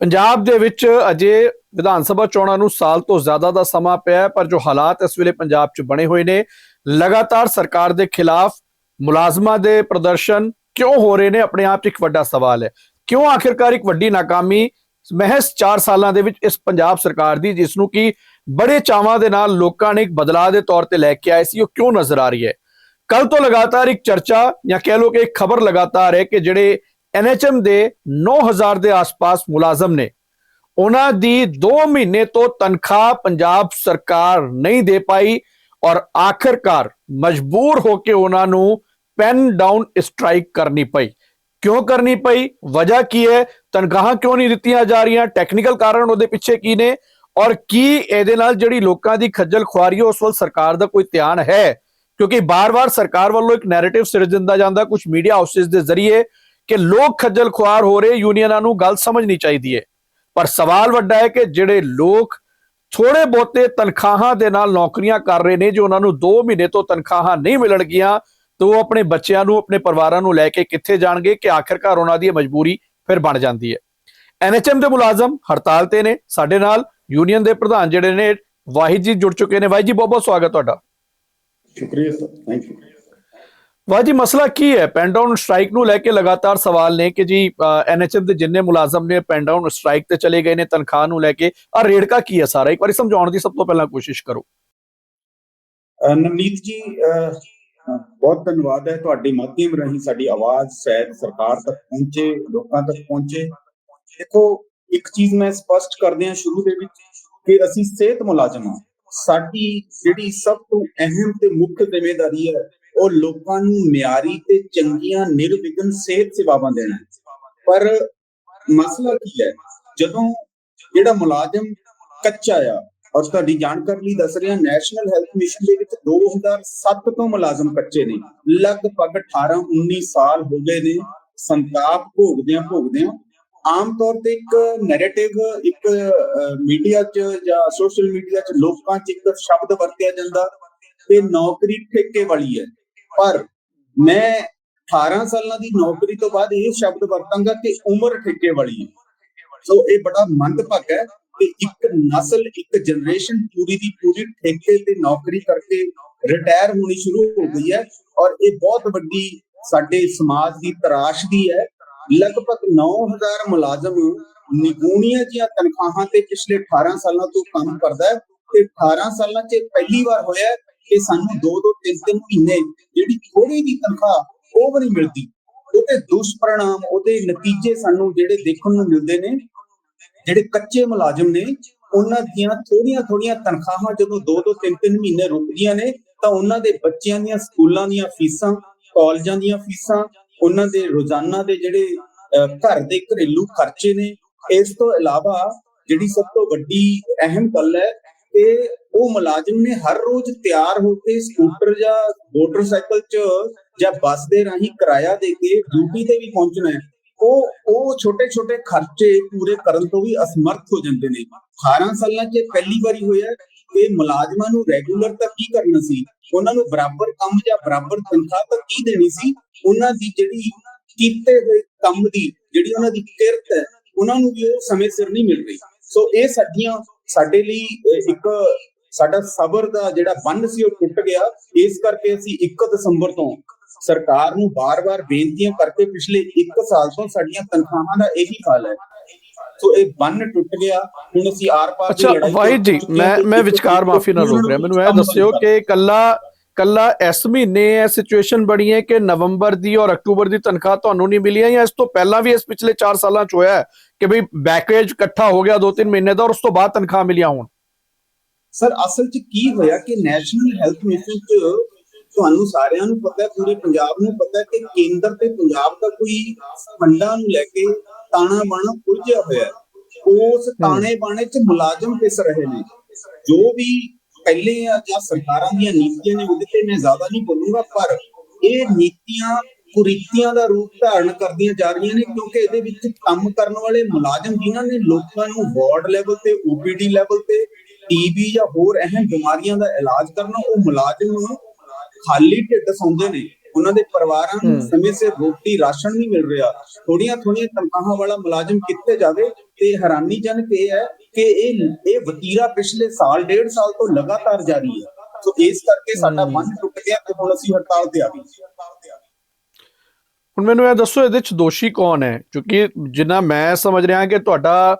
ਪੰਜਾਬ ਦੇ ਵਿੱਚ ਅਜੇ ਵਿਧਾਨ ਸਭਾ ਚੋਣਾਂ ਨੂੰ ਸਾਲ ਤੋਂ ਜ਼ਿਆਦਾ ਦਾ ਸਮਾਂ ਪਿਆ ਹੈ, ਪਰ ਜੋ ਹਾਲਾਤ ਇਸ ਵੇਲੇ ਪੰਜਾਬ 'ਚ ਬਣੇ ਹੋਏ ਨੇ, ਲਗਾਤਾਰ ਸਰਕਾਰ ਦੇ ਖਿਲਾਫ ਮੁਲਾਜ਼ਮਾਂ ਦੇ ਪ੍ਰਦਰਸ਼ਨ ਕਿਉਂ ਹੋ ਰਹੇ ਨੇ, ਆਪਣੇ ਆਪ 'ਚ ਇੱਕ ਵੱਡਾ ਸਵਾਲ ਹੈ। ਕਿਉਂ ਆਖਿਰਕਾਰ ਇੱਕ ਵੱਡੀ ਨਾਕਾਮੀ ਮਹਿਜ਼ 4 ਸਾਲਾਂ ਦੇ ਵਿੱਚ ਇਸ ਪੰਜਾਬ ਸਰਕਾਰ ਦੀ, ਜਿਸ ਨੂੰ ਕਿ ਬੜੇ ਚਾਵਾਂ ਦੇ ਨਾਲ ਲੋਕਾਂ ਨੇ ਇੱਕ ਬਦਲਾਅ ਦੇ ਤੌਰ ਤੇ ਲੈ ਕੇ ਆਏ ਸੀ, ਉਹ ਕਿਉਂ ਨਜ਼ਰ ਆ ਰਹੀ ਹੈ? ਕੱਲ ਤੋਂ ਲਗਾਤਾਰ ਇੱਕ ਚਰਚਾ ਜਾਂ ਕਹਿ ਲਓ ਕਿ ਇੱਕ ਖਬਰ ਲਗਾਤਾਰ ਹੈ ਕਿ ਜਿਹੜੇ ਐਨਐਚਐਮ ਦੇ 9000 ਦੇ ਆਸ-ਪਾਸ ਮੁਲਾਜ਼ਮ ਨੇ। ਉਹਨਾਂ ਦੀ 2 ਮਹੀਨੇ ਤੋਂ ਤਨਖਾਹ ਪੰਜਾਬ ਸਰਕਾਰ ਨਹੀਂ ਦੇ ਪਾਈ ਔਰ ਆਖਰਕਾਰ ਮਜਬੂਰ ਹੋ ਕੇ ਉਹਨਾਂ ਨੂੰ ਪੈਨ ਡਾਊਨ ਸਟ੍ਰਾਈਕ ਕਰਨੀ ਪਈ। ਕਿਉਂ ਕਰਨੀ ਪਈ? ਵਜ੍ਹਾ ਕੀ ਹੈ? ਤਨਖਾਹਾਂ ਕਿਉਂ ਨਹੀਂ ਦਿੱਤੀਆਂ ਜਾ ਰਹੀਆਂ? ਟੈਕਨੀਕਲ ਕਾਰਨ ਉਹਦੇ ਪਿੱਛੇ ਕੀ ਨੇ? ਔਰ ਕੀ ਇਹਦੇ ਨਾਲ ਜਿਹੜੀ ਲੋਕਾਂ ਦੀ ਖੱਜਲ ਖੁਆਰੀ ਹੈ, ਉਸ ਵੱਲ ਸਰਕਾਰ ਦਾ ਕੋਈ ਧਿਆਨ ਹੈ? ਕਿਉਂਕਿ ਬਾਰ-ਬਾਰ ਸਰਕਾਰ ਵੱਲੋਂ ਇੱਕ ਨੈਰੇਟਿਵ ਸਿਰਜਿੰਦਾ ਜਾਂਦਾ ਕੁਝ ਮੀਡੀਆ ਹਾਊਸਸ ਦੇ ਜ਼ਰੀਏ ਕਿ ਲੋਕ ਖੱਜਲ ਖੁਆਰ ਹੋ ਰਹੇ ਯੂਨੀਅਨਾਂ ਨੂੰ ਗੱਲ ਸਮਝਣੀ ਚਾਹੀਦੀ ਹੈ ਪਰ ਸਵਾਲ ਵੱਡਾ ਹੈ ਕਿ ਜਿਹੜੇ ਲੋਕ ਥੋੜੇ ਬਹੁਤੇ ਤਨਖਾਹਾਂ ਦੇ ਨਾਲ ਨੌਕਰੀਆਂ ਕਰ ਰਹੇ ਨੇ, ਜੇ ਉਹਨਾਂ ਨੂੰ 2 ਮਹੀਨੇ ਤੋਂ ਤਨਖਾਹਾਂ ਨਹੀਂ ਮਿਲਣਗੀਆਂ, ਤਾਂ ਉਹ ਆਪਣੇ ਬੱਚਿਆਂ ਨੂੰ, ਆਪਣੇ ਪਰਿਵਾਰਾਂ ਨੂੰ ਲੈ ਕੇ ਕਿੱਥੇ ਜਾਣਗੇ ਕਿ ਆਖਿਰਕਾਰ ਉਹਨਾਂ ਦੀ ਮਜਬੂਰੀ ਫਿਰ ਬਣ ਜਾਂਦੀ ਹੈ ਐਨਐਚਐਮ ਦੇ ਮੁਲਾਜ਼ਮ ਹੜਤਾਲ ਤੇ ਨੇ। ਸਾਡੇ ਨਾਲ ਯੂਨੀਅਨ ਦੇ ਪ੍ਰਧਾਨ ਜਿਹੜੇ ਨੇ, ਵਾਹਿਦ ਜੀ ਜੁੜ ਚੁੱਕੇ ਨੇ। ਵਾਹਿਦ ਜੀ ਬਹੁਤ ਬਹੁਤ ਸਵਾਗਤ ਤੁਹਾਡਾ। ਸ਼ੁਕਰੀਆ ਸਰ ਥੈਂਕ ਯੂ ਵਾਹ ਜੀ, ਮਸਲਾ ਕੀ ਹੈ? ਪੈਨ ਡਾਊਨ ਸਟ੍ਰਾਈਕ ਨੂੰ ਲੈ ਕੇ ਲਗਾਤਾਰ ਸਵਾਲ ਨੇ ਕਿ ਜੀ ਐਨਐਚਐਮ ਦੇ ਜਿੰਨੇ ਮੁਲਾਜ਼ਮ ਨੇ ਪੈਨ ਡਾਊਨ ਸਟ੍ਰਾਈਕ ਤੇ ਚਲੇ ਗਏ ਨੇ, ਤਨਖਾਹ ਨੂੰ ਲੈ ਕੇ ਆ ਰੇੜਕਾ ਕੀ ਹੈ ਸਾਰਾ? ਇੱਕ ਵਾਰੀ ਸਮਝਾਉਣ ਦੀ ਸਭ ਤੋਂ ਪਹਿਲਾਂ ਕੋਸ਼ਿਸ਼ ਕਰੋ। ਨਵਨੀਤ ਜੀ ਬਹੁਤ ਧੰਨਵਾਦ ਹੈ ਤੁਹਾਡੇ ਮਾਧਿਅਮ ਰਾਹੀਂ ਸਾਡੀ ਆਵਾਜ਼ ਸ਼ਾਇਦ ਸਰਕਾਰ ਤੱਕ ਪਹੁੰਚੇ, ਲੋਕਾਂ ਤੱਕ ਪਹੁੰਚੇ। ਦੇਖੋ, ਇੱਕ ਚੀਜ਼ ਮੈਂ ਸਪਸ਼ਟ ਕਰਦਿਆਂ ਸ਼ੁਰੂ ਦੇ ਵਿੱਚ ਕਿ ਅਸੀਂ ਸਿਹਤ ਮੁਲਾਜ਼ਮ ਹਾਂ। ਸਾਡੀ ਜਿਹੜੀ ਸਭ ਤੋਂ ਅਹਿਮ ਤੇ ਮੁੱਖ ਜ਼ਿੰਮੇਵਾਰੀ ਹੈ ਉਹ ਲੋਕਾਂ ਨੂੰ ਮਿਆਰੀ ਤੇ ਚੰਗੀਆਂ ਨਿਰਵਿਘਨ ਸਿਹਤ ਸੇਵਾਵਾਂ ਦੇਣਾ ਪਰ ਮਸਲਾ ਕੀ ਹੈ? ਜਦੋਂ ਜਿਹੜਾ ਮੁਲਾਜ਼ਮ ਕੱਚਾ ਆ, ਔਰ ਤੁਹਾਡੀ ਜਾਣਕਾਰੀ ਲਈ ਦੱਸ ਰਿਹਾ ਨੈਸ਼ਨਲ ਹੈਲਥ ਮਿਸ਼ਨ ਦੇ ਵਿੱਚ 2007 ਤੋਂ ਮੁਲਾਜ਼ਮ ਕੱਚੇ ਨੇ। ਲਗਭਗ 18 19 ਸਾਲ ਹੋ ਗਏ ਨੇ। ਸੰਤਾਪ ਭੋਗਦਿਆਂ ਭੋਗਦਿਆਂ ਆਮ ਤੌਰ ਤੇ ਇੱਕ ਨੈਰੇਟਿਵ ਇੱਕ ਮੀਡੀਆ 'ਚ ਜਾਂ ਸੋਸ਼ਲ ਮੀਡੀਆ 'ਚ ਲੋਕਾਂ 'ਚ ਇੱਕ ਸ਼ਬਦ ਵਰਤਿਆ ਜਾਂਦਾ ਤੇ ਨੌਕਰੀ ਠੇਕੇ ਵਾਲੀ ਹੈ। ਪਰ ਮੈਂ 18 ਸਾਲਾਂ ਦੀ ਨੌਕਰੀ ਤੋਂ ਬਾਅਦ ਇਹ ਸ਼ਬਦ ਵਰਤਾਂਗਾ ਕਿ ਉਮਰ ਠੇਕੇ ਵਾਲੀ ਹੈ। ਸੋ ਇਹ ਬੜਾ ਮੰਦਭਾਗਾ ਹੈ ਕਿ ਇੱਕ ਨਸਲ, ਇੱਕ ਜਨਰੇਸ਼ਨ ਪੂਰੀ ਦੀ ਪੂਰੀ ਠੇਕੇ ਤੇ ਨੌਕਰੀ ਕਰਕੇ ਰਿਟਾਇਰ ਹੋਣੀ ਸ਼ੁਰੂ ਹੋ ਗਈ ਹੈ ਔਰ ਇਹ ਬਹੁਤ ਵੱਡੀ ਸਾਡੇ ਸਮਾਜ ਦੀ ਤਰਾਸ਼ਦੀ ਹੈ। ਲਗਭਗ 9000 ਮੁਲਾਜ਼ਮ ਨਿਗੂਣੀਆਂ ਜੀਆਂ ਤਨਖਾਹਾਂ ਤੇ ਪਿਛਲੇ 18 ਸਾਲਾਂ ਤੋਂ ਕੰਮ ਕਰਦਾ ਹੈ ਤੇ 18 ਸਾਲਾਂ 'ਚ ਇਹ ਪਹਿਲੀ ਵਾਰ ਹੋਇਆ ਕਿ ਸਾਨੂੰ 2-2 3-3 ਮਹੀਨੇ ਜਿਹੜੀ ਥੋੜੀ ਦੀ ਤਨਖਾਹ ਉਹ ਵੀ ਨਹੀਂ ਮਿਲਦੀ। ਉਹਦੇ ਦੁਸ਼ਪਰਿਣਾਮ ਉਹਦੇ ਨਤੀਜੇ ਸਾਨੂੰ ਜਿਹੜੇ ਦੇਖਣ ਨੂੰ ਮਿਲਦੇ ਨੇ ਜਿਹੜੇ ਕੱਚੇ ਮੁਲਾਜ਼ਮ ਨੇ ਉਹਨਾਂ ਦੀਆਂ ਥੋੜੀਆਂ ਥੋੜੀਆਂ ਤਨਖਾਹਾਂ ਜਦੋਂ 2-2 3-3 ਮਹੀਨੇ ਰੁਕਦੀਆਂ ਨੇ ਤਾਂ ਉਹਨਾਂ ਦੇ ਬੱਚਿਆਂ ਦੀਆਂ ਸਕੂਲਾਂ ਦੀਆਂ ਫੀਸਾਂ ਕਾਲਜਾਂ ਦੀਆਂ ਫੀਸਾਂ ਉਹਨਾਂ ਦੇ ਰੋਜ਼ਾਨਾ ਦੇ ਜਿਹੜੇ ਅਹ, ਘਰ ਦੇ ਘਰੇਲੂ ਖਰਚੇ ਨੇ। ਇਸ ਤੋਂ ਇਲਾਵਾ ਜਿਹੜੀ ਸਭ ਤੋਂ ਵੱਡੀ ਅਹਿਮ ਗੱਲ ਹੈ ਕਿ ਉਹ ਮੁਲਾਜ਼ਮ ਨੇ ਹਰ ਰੋਜ਼ ਤਿਆਰ ਹੋ ਕੇ ਸਕੂਟਰ ਜਾਂ ਮੋਟਰਸਾਈਕਲ 'ਚ ਜਾਂ ਬੱਸ ਦੇ ਰਾਹੀਂ ਕਿਰਾਇਆ ਦੇ ਕੇ ਡਿਊਟੀ ਤੇ ਵੀ ਪਹੁੰਚਣਾ ਹੈ। ਉਹ ਉਹ ਛੋਟੇ ਛੋਟੇ ਖਰਚੇ ਪੂਰੇ ਕਰਨ ਤੋਂ ਵੀ ਅਸਮਰਥ ਹੋ ਜਾਂਦੇ ਨੇ। 18 ਸਾਲਾਂ 'ਚ ਪਹਿਲੀ ਵਾਰੀ ਹੋਇਆ ਕਿ ਮੁਲਾਜ਼ਮਾਂ ਨੂੰ ਰੈਗੂਲਰ ਤਾਂ ਕੀ ਕਰਨਾ ਸੀ? ਉਹਨਾਂ ਨੂੰ ਬਰਾਬਰ ਕੰਮ ਜਾਂ ਬਰਾਬਰ ਤਨਖਾਹ ਤਾਂ ਕੀ ਦੇਣੀ ਸੀ? ਉਹਨਾਂ ਦੀ ਜਿਹੜੀ ਕੀਤੇ ਹੋਏ ਕੰਮ ਦੀ, ਜਿਹੜੀ ਉਹਨਾਂ ਦੀ ਕਿਰਤ ਹੈ, ਉਹਨਾਂ ਨੂੰ ਵੀ ਉਹ ਸਮੇਂ ਸਿਰ ਨਹੀਂ ਮਿਲ ਰਹੀ। ਸੋ ਇਹ ਸਾਡੀਆਂ ਸਾਡੇ ਲਈ ਇੱਕ ਸਾਡਾ ਸਬਰ ਦਾ ਜਿਹੜਾ ਬੰਨ ਸੀ ਉਹ ਟੁੱਟ ਗਿਆ। ਇਸ ਕਰਕੇ ਅਸੀਂ 1 ਦਸੰਬਰ ਤੋਂ ਸਰਕਾਰ ਨੂੰ ਬਾਰ-ਬਾਰ ਬੇਨਤੀਆਂ ਕਰਕੇ ਪਿਛਲੇ 1 ਸਾਲ ਤੋਂ ਸਾਡੀਆਂ ਤਨਖਾਹਾਂ ਦਾ ਇਹੀ ਹਾਲ ਹੈ। ਸੋ ਇਹ ਬੰਨ ਟੁੱਟ ਗਿਆ। ਹੁਣ ਅਸੀਂ ਆਰ-ਪਾਰ ਦੀ ਅੱਛਾ ਲੜਾਈ ਵਾਹਿਦ ਜੀ ਮੈਂ ਮੈਂ ਵਿਚਕਾਰ ਮਾਫੀ ਨਾਲ ਰੋਕ ਰਿਹਾ। ਮੈਨੂੰ ਇਹ ਦੱਸਿਓ ਕਿ ਕੱਲਾ ਕੱਲਾ ਇਸ ਮਹੀਨੇ ਇਹ ਸਿਚੁਏਸ਼ਨ ਬਣੀ ਹੈ ਕਿ ਨਵੰਬਰ ਦੀ ਔਰ ਅਕਤੂਬਰ ਦੀ ਤਨਖਾਹ ਤੁਹਾਨੂੰ ਨਹੀਂ ਮਿਲੀਆਂ ਜਾਂ ਇਸ ਤੋਂ ਪਹਿਲਾਂ ਵੀ ਇਸ ਪਿਛਲੇ 4 ਸਾਲਾਂ ਚ ਹੋਇਆ ਹੈ ਕਿ ਭਈ ਬੈਕੇਜ ਇਕੱਠਾ ਹੋ ਗਿਆ 2-3 ਮਹੀਨੇ ਦਾ ਔਰ ਉਸ ਤੋਂ ਬਾਅਦ ਤਨਖਾਹ ਮਿਲੀਆਂ ਹੋਣ? ਸਰ ਅਸਲ 'ਚ ਕੀ ਹੋਇਆ ਕਿ ਨੈਸ਼ਨਲ ਹੈਲਥ ਮਿਸ਼ਨ 'ਚ ਤੁਹਾਨੂੰ ਸਾਰਿਆਂ ਨੂੰ ਪਤਾ ਹੈ ਪੂਰੇ ਪੰਜਾਬ ਨੂੰ ਪਤਾ ਹੈ ਕਿ ਕੇਂਦਰ ਤੇ ਪੰਜਾਬ ਦਾ ਕੋਈ ਫੰਡਾਂ ਨੂੰ ਲੈ ਕੇ ਤਾਣਾ ਬਾਣਾ ਉਲਝਿਆ ਹੋਇਆ ਹੈ। ਉਸ ਤਾਣੇ ਬਾਣੇ 'ਚ ਮੁਲਾਜ਼ਮ ਫਿਸ ਰਹੇ ਨੇ। ਜੋ ਵੀ ਪਹਿਲੇ ਆ ਜਾਂ ਸਰਕਾਰਾਂ ਦੀਆਂ ਨੀਤੀਆਂ ਨੇ ਉਹਦੇ ਤੇ ਮੈਂ ਜ਼ਿਆਦਾ ਨਹੀਂ ਬੋਲੂੰਗਾ, ਪਰ ਇਹ ਨੀਤੀਆਂ, ਕੁਰੀਤੀਆਂ ਦਾ ਰੂਪ ਧਾਰਨ ਕਰਦੀਆਂ ਜਾ ਰਹੀਆਂ ਨੇ ਕਿਉਂਕਿ ਇਹਦੇ ਵਿੱਚ ਕੰਮ ਕਰਨ ਵਾਲੇ ਮੁਲਾਜ਼ਮ ਜਿਨ੍ਹਾਂ ਨੇ ਲੋਕਾਂ ਨੂੰ ਵਾਰਡ ਲੈਵਲ ਤੇ ਓਪੀਡੀ ਲੈਵਲ ਤੇ ਟੀਬੀ ਜਾਂ ਹੋਰ ਅਹਿਮ ਬਿਮਾਰੀਆਂ ਦਾ ਇਲਾਜ ਕਰਨਾ, ਉਹ ਮੁਲਾਜ਼ਮ ਨੂੰ ਖਾਲੀ ਢਿੱਡ ਸੌਂਦੇ ਨੇ। ਉਹਨਾਂ ਦੇ ਪਰਿਵਾਰਾਂ ਨੂੰ। ਸਮੇਂ ਸਿਰ ਰੋਟੀ ਰਾਸ਼ਨ ਨਹੀਂ ਮਿਲ ਰਿਹਾ। ਥੋੜੀਆਂ ਥੋੜੀਆਂ ਤਨਖਾਹਾਂ ਵਾਲਾ ਮੁਲਾਜ਼ਮ ਕਿੱਥੇ ਜਾਵੇ? ਤੇ ਹੈਰਾਨੀਜਨਕ ਇਹ ਹੈ ਕਿ ਇਹ ਇਹ ਵਤੀਰਾ ਪਿਛਲੇ ਸਾਲ ਡੇਢ ਸਾਲ ਤੋਂ ਲਗਾਤਾਰ ਜਾਰੀ ਹੈ। ਸੋ ਇਸ ਕਰਕੇ ਸਾਡਾ। ਮਨ ਟੁੱਟ ਗਿਆ ਤੇ ਹੁਣ ਅਸੀਂ ਹੜਤਾਲ ਤੇ ਆ ਗਏ। ਹੁਣ ਮੈਨੂੰ ਇਹ ਦੱਸੋ ਇਹਦੇ ਚ ਦੋਸ਼ੀ ਕੌਣ ਹੈ? ਕਿਉਂਕਿ ਜਿੰਨਾ ਮੈਂ ਸਮਝ ਰਿਹਾ ਕਿ ਤੁਹਾਡਾ